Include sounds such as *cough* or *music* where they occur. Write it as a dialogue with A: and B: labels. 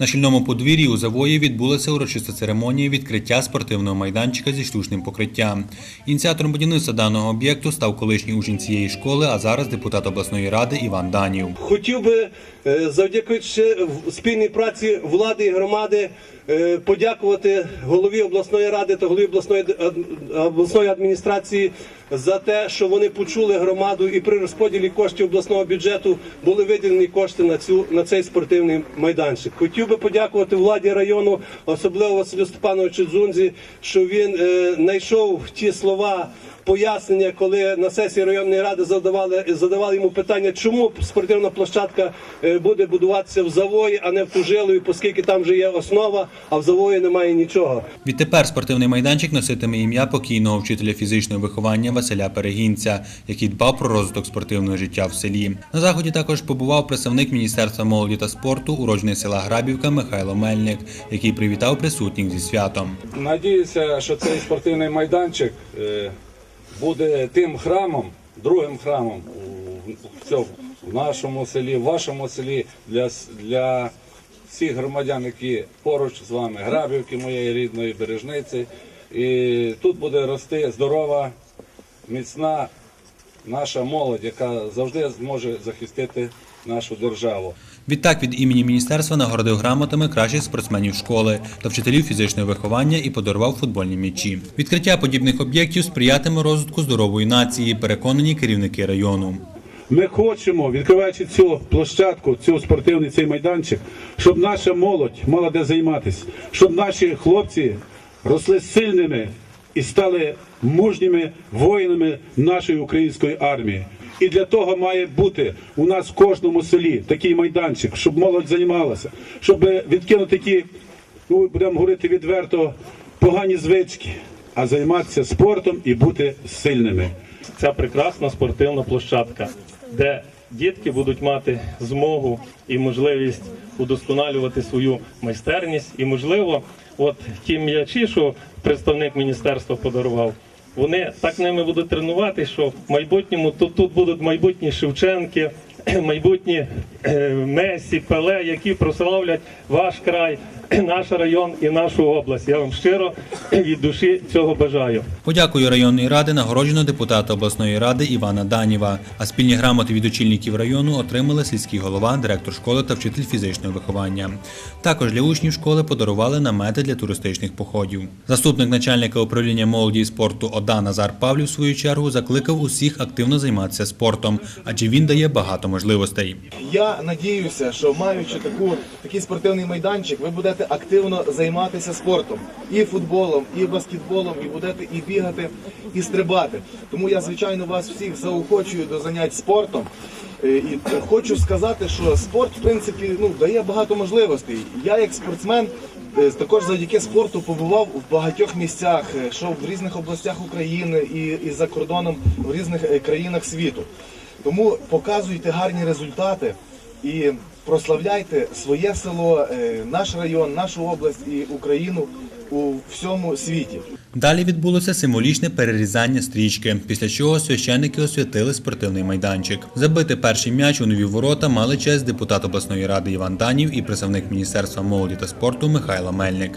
A: На шільному подвір'ї у Завої відбулася урочиста церемонія відкриття спортивного майданчика зі штучним покриттям. Ініціатором будівництва даного об'єкту став колишній учень цієї школи, а зараз депутат обласної ради Іван Данів.
B: Хотів би е, завдяки спільній праці влади і громади подякувати голові обласної ради та голові обласної обласної адміністрації за те, що вони почули громаду і при розподілі коштів обласного бюджету були виділені кошти на цю на цей спортивний майданчик. Хотів би подякувати владі району, особливо Василю Степановичу Дзунзі, що він е, знайшов ті слова пояснення, коли на сесії районної ради задавали, задавали йому питання, чому спортивна площадка е, буде будуватися в Завої, а не в Тужилові, оскільки там вже є основа, а в Завої немає нічого.
A: Відтепер спортивний майданчик носитиме ім'я покійного вчителя фізичного виховання Василя Перегінця, який дбав про розвиток спортивного життя в селі. На заході також побував представник Міністерства молоді та спорту, уроджений села Грабівка Михайло Мельник, який привітав присутніх зі святом.
C: Надіюся, що цей спортивний майданчик е, буде тим храмом, другим храмом у, в цьому, в нашому селі, в вашому селі для, с- для всіх громадян, які поруч з вами, Грабівки моєї рідної бережниці. І тут буде рости здорова, міцна наша молодь, яка завжди зможе захистити нашу державу.
A: Відтак від імені міністерства нагородив грамотами кращих спортсменів школи та вчителів фізичного виховання і подарував футбольні м'ячі. Відкриття подібних об'єктів сприятиме розвитку здорової нації, переконані керівники району.
D: Ми хочемо, відкриваючи цю площадку, цю спортивний цей майданчик, щоб наша молодь мала де займатися, щоб наші хлопці росли сильними і стали мужніми воїнами нашої української армії. І для того має бути у нас в кожному селі такий майданчик, щоб молодь займалася, щоб відкинути ті, ну будемо говорити відверто, погані звички, а займатися спортом і бути сильними.
E: ця прекрасна спортивна площадка, де дітки будуть мати змогу і можливість удосконалювати свою майстерність. І, можливо, от ті м'ячі, що представник міністерства подарував, вони так ними будуть тренувати, що в майбутньому тут, тут будуть майбутні Шевченки, *clears throat* майбутні е, Месі, Пеле, які прославлять ваш край, *clears throat* наш район і нашу область. Я вам щиро *clears throat* від душі цього бажаю.
A: Подякою районної ради нагороджено депутата обласної ради Івана Данєва. А спільні грамоти від очільників району отримали сільський голова, директор школи та вчитель фізичного виховання. Також для учнів школи подарували намети для туристичних походів. Заступник начальника управління молоді і спорту ОДА Назар Павлів в свою чергу закликав усіх активно займатися спортом, адже він дає багато можливостей.
F: Я надіюся, що маючи таку такий спортивний майданчик, ви будете активно займатися спортом і футболом, і баскетболом, і будете і бігати, і стрибати. Тому я звичайно вас всіх заохочую до занять спортом. Е, І хочу сказати, що спорт, в принципі, ну дає багато можливостей. Я, як спортсмен, е, також завдяки спорту побував в багатьох місцях, е, що в різних областях України і, і за кордоном в різних країнах світу. Тому показуйте гарні результати і прославляйте своє село, е, наш район, нашу область і Україну у всьому світі.
A: Далі відбулося символічне перерізання стрічки, після чого священники освятили спортивний майданчик. Забити перший м'яч у нові ворота мали честь депутат обласної ради Іван Данів і представник Міністерства молоді та спорту Михайло Мельник.